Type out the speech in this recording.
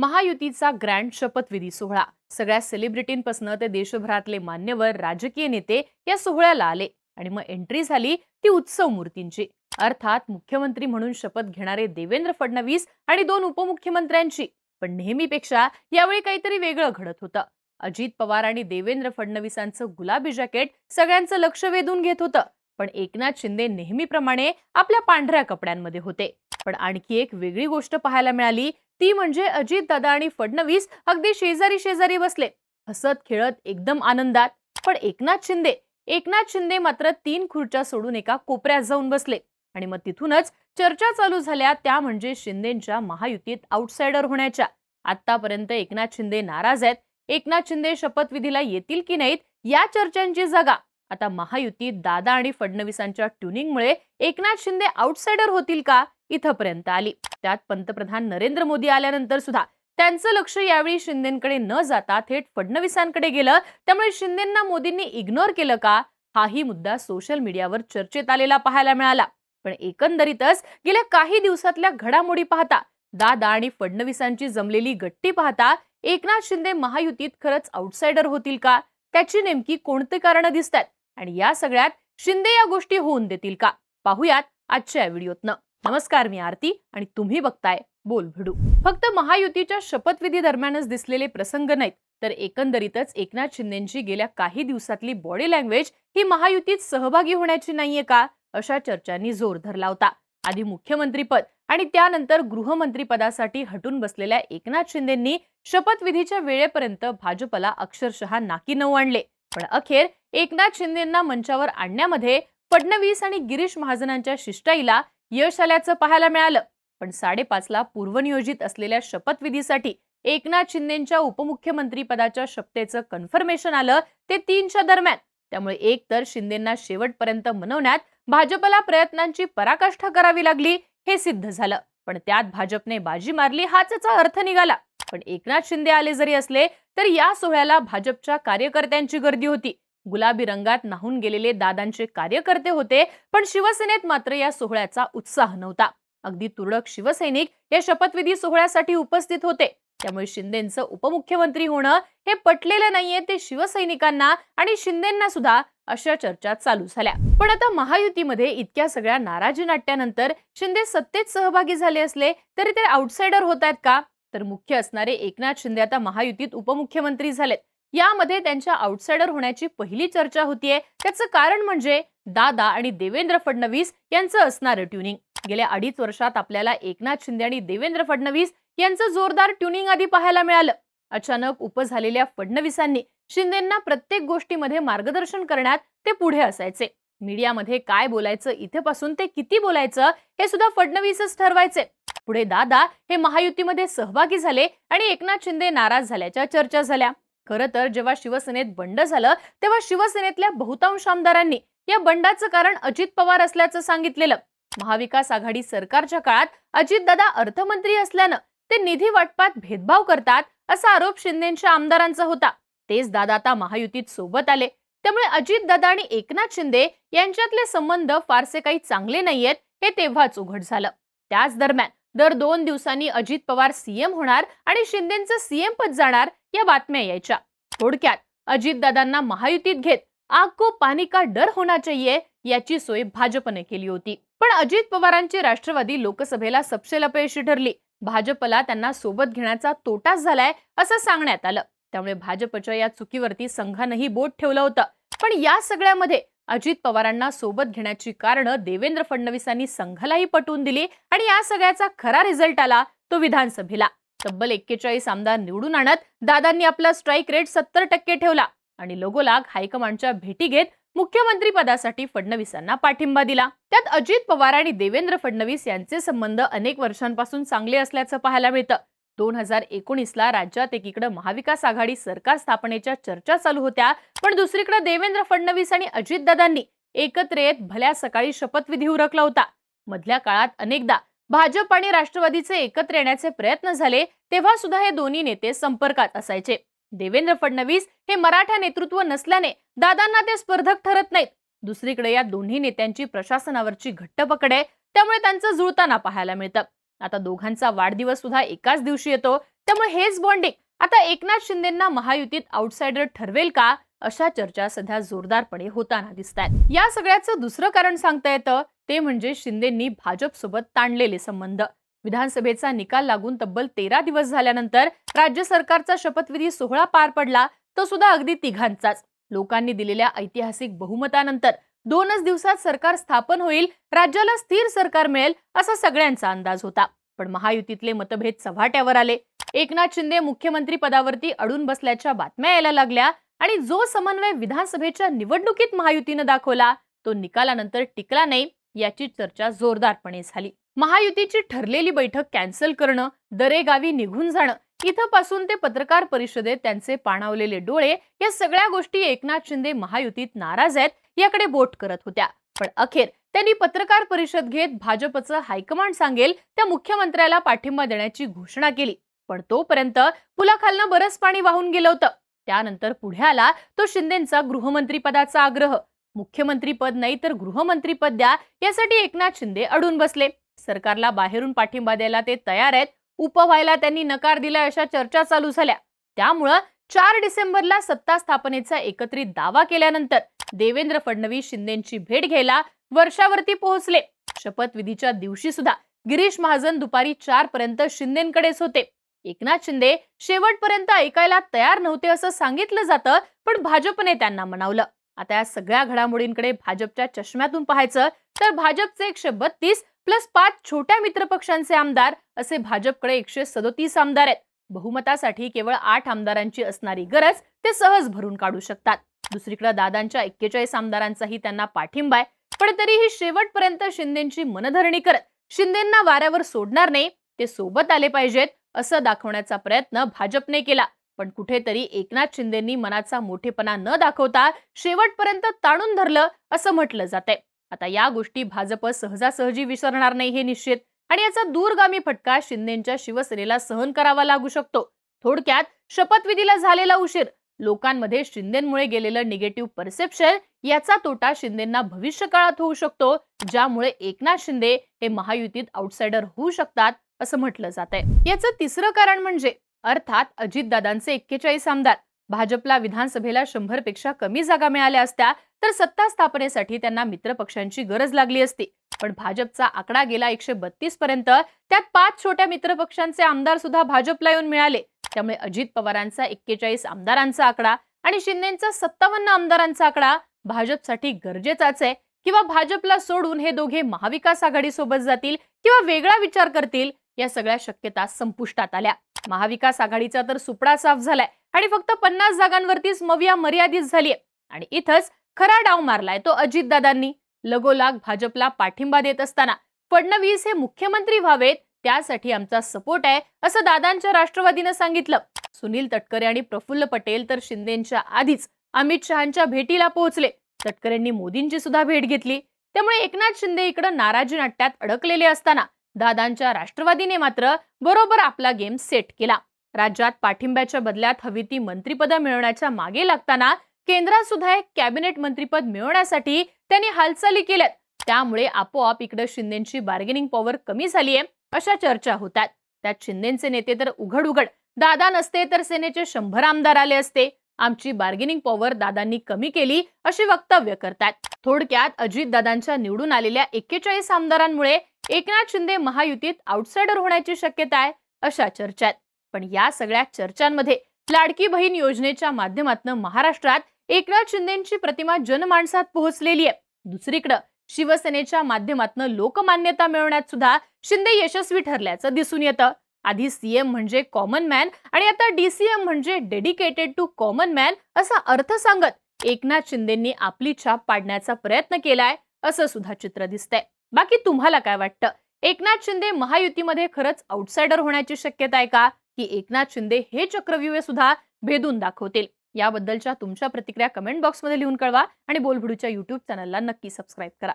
महायुतीचा ग्रँड शपथविधी सोहळा. सगळ्या सेलिब्रिटींपासून ते देशभरातले मान्यवर राजकीय नेते या सोहळ्याला आले आणि मग एंट्री झाली ती उत्सव मूर्तींची. अर्थात मुख्यमंत्री म्हणून शपथ घेणारे देवेंद्र फडणवीस आणि दोन उपमुख्यमंत्र्यांची. पण नेहमीपेक्षा यावेळी काहीतरी वेगळं घडत होतं. अजित पवार आणि देवेंद्र फडणवीसांचं गुलाबी जॅकेट सगळ्यांचं लक्ष वेधून घेत होतं. पण एकनाथ शिंदे नेहमीप्रमाणे आपल्या पांढऱ्या कपड्यांमध्ये होते. पण आणखी एक वेगळी गोष्ट पाहायला मिळाली ती म्हणजे अजित दादा आणि फडणवीस अगदी शेजारी शेजारी बसले. हसत खेळत एकदम आनंदात. पण एकनाथ शिंदे एकनाथ शिंदे मात्र तीन खुर्च्या सोडून एका कोपऱ्यात जाऊन बसले. आणि मग तिथूनच चर्चा चालू झाल्या त्या म्हणजे शिंदेच्या महायुतीत आउटसाइडर होण्याच्या. आतापर्यंत एकनाथ शिंदे नाराज आहेत. एकनाथ शिंदे शपथविधीला येतील की नाहीत या चर्चांची जागा. आता महायुतीत दादा आणि फडणवीसांच्या ट्युनिंगमुळे एकनाथ शिंदे आउटसायडर होतील का? इथपर्यंत आली. त्यात पंतप्रधान नरेंद्र मोदी आल्यानंतर सुद्धा त्यांचं लक्ष यावेळी शिंदेकडे न जाता थेट फडणवीसांकडे गेलं. त्यामुळे शिंदेंना मोदींनी इग्नोर केलं का? हाही मुद्दा सोशल मीडियावर चर्चेत आलेला पाहायला मिळाला. पण एकंदरीतच गेल्या काही दिवसातल्या घडामोडी पाहता दादा आणि फडणवीसांची जमलेली गट्टी पाहता एकनाथ शिंदे महायुतीत खरंच आउटसाइडर होतील का? त्याची नेमकी कोणती कारणं दिसतात? आणि या सगळ्यात शिंदे या गोष्टी होऊन देतील का? पाहुयात आजच्या व्हिडिओतनं. नमस्कार मी आरती आणि तुम्ही बघताय बोल भिडू. फक्त महायुतीच्या शपथविधी दरम्यानच दिसलेले प्रसंग नाहीत तर एकंदरीतच एकनाथ शिंदेची गेल्या काही दिवसातली बॉडी लँग्वेज ही महायुतीत सहभागी होण्याची नाहीये का? अशा चर्चांनी जोर धरला होता. आधी मुख्यमंत्रीपद आणि त्यानंतर गृहमंत्रीपदासाठी हटून बसलेल्या एकनाथ शिंदेंनी शपथविधीच्या वेळेपर्यंत भाजपला अक्षरशः नाकी नऊ आणले. पण अखेर एकनाथ शिंदेंना मंचावर आणण्यामध्ये फडणवीस आणि गिरीश महाजनांच्या शिष्टाईला यश आल्याचं पाहायला मिळालं. पण साडेपाचला पूर्वनियोजित असलेल्या शपथविधीसाठी एकनाथ शिंदेच्या उपमुख्यमंत्री पदाच्या शपथेचं कन्फर्मेशन आलं ते तीनच्या दरम्यान. त्यामुळे एक तर शिंदेंना शेवटपर्यंत मनवण्यात भाजपला प्रयत्नांची पराकाष्ठा करावी लागली हे सिद्ध झालं. पण त्यात भाजपने बाजी मारली हाच अर्थ निघाला. पण एकनाथ शिंदे आले जरी असले तरी या सोहळ्याला भाजपच्या कार्यकर्त्यांची गर्दी होती. गुलाबी रंगात नाहून गेलेले दादांचे कार्यकर्ते होते पण शिवसेनेत मात्र या सोहळ्याचा उत्साह नव्हता. अगदी तुरळक शिवसैनिक या शपथविधी सोहळ्यासाठी उपस्थित होते. त्यामुळे शिंदेचं उपमुख्यमंत्री होणं हे पटलेलं नाहीये ते शिवसैनिकांना आणि शिंदेंना सुद्धा अशा चर्चा चालू झाल्या. पण आता महायुतीमध्ये इतक्या सगळ्या नाराजी नाट्यानंतर शिंदे सत्तेत सहभागी झाले असले तरी ते आउटसाइडर होत आहेत का? तर मुख्य असणारे एकनाथ शिंदे आता महायुतीत उपमुख्यमंत्री झालेत. यामध्ये त्यांच्या आउटसायडर होण्याची पहिली चर्चा होतीये. त्याचं कारण म्हणजे दादा आणि देवेंद्र फडणवीस यांचं असणारं ट्युनिंग गेल्या अडीच वर्षात आपल्याला एकनाथ शिंदे आणि देवेंद्र फडणवीस यांचं जोरदार ट्युनिंग आधी पाहायला मिळालं. अचानक उप झालेल्या फडणवीसांनी शिंदेंना प्रत्येक गोष्टीमध्ये मार्गदर्शन करण्यात ते पुढे असायचे. मीडियामध्ये काय बोलायचं इथेपासून ते किती बोलायचं हे सुद्धा फडणवीसच ठरवायचे. पुढे दादा हे महायुतीमध्ये सहभागी झाले आणि एकनाथ शिंदे नाराज झाल्याच्या चर्चा झाल्या. खरं तर जेव्हा शिवसेनेत बंड झालं तेव्हा शिवसेनेतल्या बहुतांश आमदारांनी या बंडाचं कारण अजित पवार असल्याचं सांगितलेलं. महाविकास आघाडी सरकारच्या काळात अजितदादा अर्थमंत्री असल्यानं ते निधी वाटपात भेदभाव करतात असा आरोप शिंदेच्या आमदारांचा होता. तेच दादा आता महायुतीत सोबत आले. त्यामुळे अजितदादा आणि एकनाथ शिंदे यांच्यातले संबंध फारसे काही चांगले नाहीयेत हे तेव्हाच उघड झालं. त्याच दरम्यान दर दोन दिवसांनी अजित पवार सीएम होणार आणि शिंदेचं सीएम पद जाणार या बातम्या यायच्या. थोडक्यात अजितदादांना महायुतीत घेत आग को पाणी का डर होना चाहिए याची सोय भाजपने केली होती. पण अजित पवारांची राष्ट्रवादी लोकसभेला सपशेल अपयशी ठरली. भाजपला त्यांना सोबत घेण्याचा तोटाच झालाय असं सांगण्यात आलं. त्यामुळे भाजपच्या या चुकीवरती संघानंही बोट ठेवलं होतं. पण या सगळ्यामध्ये अजित पवारांना सोबत घेण्याची कारणं देवेंद्र फडणवीसांनी संघालाही पटवून दिली आणि या सगळ्याचा खरा रिझल्ट आला तो विधानसभेला. तब्बल एक्केचाळीस आमदार निवडून आणत दादांनी आपला स्ट्राईक रेट सत्तर टक्के ठेवला आणि लगोलाग हायकमांडच्या भेटी घेत मुख्यमंत्री पदासाठी फडणवीसांना पाठिंबा दिला. त्यात अजित पवार आणि देवेंद्र फडणवीस यांचे संबंध अनेक वर्षांपासून चांगले असल्याचं पाहायला मिळतं. दोन हजार एकोणीसला राज्यात एकीकडे महाविकास आघाडी सरकार स्थापनेच्या चर्चा चालू होत्या पण दुसरीकडे देवेंद्र फडणवीस आणि अजितदादांनी एकत्र येत भल्या सकाळी शपथविधी उरकला होता. मधल्या काळात अनेकदा भाजप आणि राष्ट्रवादीचे एकत्र येण्याचे प्रयत्न झाले तेव्हा सुद्धा हे दोन्ही नेते संपर्कात असायचे. देवेंद्र फडणवीस हे मराठा नेतृत्व नसल्याने दादांना ते स्पर्धक ठरत नाहीत. दुसरीकडे या दोन्ही नेत्यांची प्रशासनावरची घट्ट पकड आहे त्यामुळे त्यांचं जुळताना पाहायला मिळतं. आता दोघांचा वाढदिवस सुद्धा एकाच दिवशी येतो त्यामुळे हेच बॉन्डिंग. आता एकनाथ शिंदेना महायुतीत आउटसाइडर ठरवेल का? अशा चर्चा सध्या जोरदारपणे होताना दिसत आहेत या सगळ्याचं दुसरं कारण सांगता येतं ते म्हणजे शिंदेंनी भाजपसोबत ताणलेले संबंध. विधानसभेचा निकाल लागून तब्बल तेरा दिवस झाल्यानंतर राज्य सरकारचा शपथविधी सोहळा पार पडला तो सुद्धा अगदी तिघांचाच. लोकांनी दिलेल्या ऐतिहासिक बहुमतानंतर दोनच दिवसात सरकार स्थापन होईल राज्याला स्थिर सरकार मिळेल असा सगळ्यांचा अंदाज होता. पण महायुतीतले मतभेद चव्हाट्यावर आले. एकनाथ शिंदे मुख्यमंत्री पदावरती अडून बसल्याच्या बातम्या यायला लागल्या. आणि जो समन्वय विधानसभेच्या निवडणुकीत महायुतीनं दाखवला तो निकालानंतर टिकला नाही याची चर्चा जोरदारपणे झाली. महायुतीची ठरलेली बैठक कॅन्सल करणं दरेगावी निघून जाणं इथं पासून ते पत्रकार परिषदेत त्यांचे पाणावलेले डोळे या सगळ्या गोष्टी एकनाथ शिंदे महायुतीत नाराज आहेत याकडे बोट करत होत्या. पण अखेर त्यांनी पत्रकार परिषद घेत भाजपचं हायकमांड सांगेल त्या मुख्यमंत्र्याला पाठिंबा देण्याची घोषणा केली. पण तोपर्यंत पुलाखालनं बरंच पाणी वाहून गेलं होतं. त्यानंतर पुढे आला तो शिंदेचा गृहमंत्रीपदाचा आग्रह. मुख्यमंत्रीपद नाही तर गृहमंत्रीपद द्या यासाठी एकनाथ शिंदे अडून बसले. सरकारला बाहेरून पाठिंबा द्यायला ते तयार आहेत. उप व्हायला त्यांनी नकार दिला अशा चर्चा चालू झाल्या. त्यामुळं चार डिसेंबरला सत्ता स्थापनेचा एकत्रित दावा केल्यानंतर देवेंद्र फडणवीस शिंदेची भेट घ्यायला वर्षावरती पोहोचले. शपथविधीच्या दिवशी सुद्धा गिरीश महाजन दुपारी चार पर्यंत शिंदेकडेच होते. एकनाथ शिंदे शेवटपर्यंत ऐकायला तयार नव्हते असं सांगितलं जातं पण भाजपने त्यांना म्हणावलं. आता या सगळ्या घडामोडींकडे भाजपच्या चष्म्यातून पाहायचं तर भाजपचे एकशे बत्तीस प्लस पाच छोट्या मित्रपक्षांचे आमदार असे भाजपकडे एकशे सदोतीस आमदार आहेत. बहुमतासाठी केवळ आठ आमदारांची असणारी गरज ते सहज भरून काढू शकतात. दुसरीकडे दादांच्या एक्केचाळीस आमदारांचाही त्यांना पाठिंबा आहे. पण तरीही शेवटपर्यंत शिंदेची मनधरणी करत शिंदेंना वाऱ्यावर सोडणार नाही ते सोबत आले पाहिजेत. असं दाखवण्याचा प्रयत्न भाजपने केला. पण कुठेतरी एकनाथ शिंदेंनी मनाचा मोठेपणा न दाखवता शेवटपर्यंत ताणून धरलं असं म्हटलं जातंय. आता या गोष्टी भाजप सहजासहजी विसरणार नाही हे निश्चित. आणि याचा दूरगामी फटका शिंदेच्या शिवसेनेला सहन करावा लागू शकतो. थोडक्यात शपथविधीला झालेला उशीर. लोकांमध्ये शिंदेमुळे गेलेलं निगेटिव्ह परसेप्शन याचा तोटा शिंदेना भविष्य काळात होऊ शकतो ज्यामुळे एकनाथ शिंदे हे महायुतीत आउटसाइडर होऊ शकतात असं म्हटलं जात आहे. याचं तिसरं कारण म्हणजे अर्थात अजितदादांचे एक्केचाळीस आमदार भाजपला विधानसभेला शंभरपेक्षा कमी जागा मिळाल्या असत्या तर सत्ता स्थापनेसाठी त्यांना मित्रपक्षांची गरज लागली असती. पण भाजपचा आकडा गेला एकशे बत्तीस पर्यंत त्यात पाच छोट्या मित्रपक्षांचे आमदार सुद्धा भाजपला येऊन मिळाले. त्यामुळे अजित पवारांचा एक्केचाळीस आमदारांचा आकडा आणि शिंदेचा सत्तावन्न आमदारांचा आकडा भाजपसाठी गरजेचाच आहे. किंवा भाजपला सोडून हे दोघे महाविकास आघाडी सोबत जातील किंवा वेगळा विचार करतील या सगळ्या शक्यता संपुष्टात आल्या. महाविकास आघाडीचा तर सुपडा साफ झालाय आणि फक्त पन्नास जागांवरतीच मविया मर्यादित झालीय. आणि इथंच खरा डाव मारलाय तो अजितदादांनी. लगोलाग भाजपला पाठिंबा देत असताना फडणवीस हे मुख्यमंत्री व्हावेत त्यासाठी आमचा सपोर्ट आहे असं दादांच्या राष्ट्रवादीनं सांगितलं. सुनील तटकरे आणि प्रफुल्ल पटेल तर शिंदेच्या आधीच अमित शहाच्या भेटीला पोहोचले. तटकरेंनी मोदींची सुद्धा भेट घेतली. त्यामुळे एकनाथ शिंदे इकडे नाराजी नाट्यात अडकलेले असताना दादांच्या राष्ट्रवादीने मात्र बरोबर आपला गेम सेट केला. राज्यात पाठिंब्याच्या बदल्यात हवी ती मंत्रिपदं मिळवण्याच्या मागे लागताना केंद्रात सुद्धा एक कॅबिनेट मंत्रिपद मिळवण्यासाठी त्यांनी हालचाली केल्यात. त्यामुळे आपोआप इकडे शिंदेची बार्गेनिंग पॉवर कमी झाली आहे अशा चर्चा होतात. त्यात शिंदेचे नेते तर उघड उघड दादा नसते तर सेनेचे शंभर आमदार आले असते. आमची बार्गेनिंग पॉवर दादांनी कमी केली अशी वक्तव्य करतात. थोडक्यात अजित दादांच्या निवडून आलेल्या एक्केचाळीस आमदारांमुळे एकनाथ शिंदे महायुतीत आउटसाइडर होण्याची शक्यता आहे अशा चर्चा आहेत पण या सगळ्या चर्चांमध्ये लाडकी बहीण योजनेच्या माध्यमातून महाराष्ट्रात एकनाथ शिंदेची प्रतिमा जनमानसात पोहोचलेली आहे. दुसरीकडं शिवसेनेच्या माध्यमातून लोकमान्यता मिळवण्यात सुद्धा शिंदे यशस्वी ठरल्याचं दिसून येतं. आधी सीएम म्हणजे कॉमन मॅन आणि आता डीसीएम म्हणजे डेडिकेटेड टू कॉमन मॅन असा अर्थ सांगत एकनाथ शिंदेंनी आपली छाप पाडण्याचा प्रयत्न केलाय असं सुद्धा चित्र दिसतंय. बाकी तुम्हाला काय वाटतं? एकनाथ शिंदे महायुतीमध्ये खरंच आउटसाइडर होण्याची शक्यता आहे का? की एकनाथ शिंदे हे चक्रव्यूह सुद्धा भेदून दाखवतील? याबद्दलच्या तुमच्या प्रतिक्रिया कमेंट बॉक्समध्ये लिहून कळवा आणि बोलभिडूच्या युट्यूब चॅनलला नक्की सबस्क्राईब करा.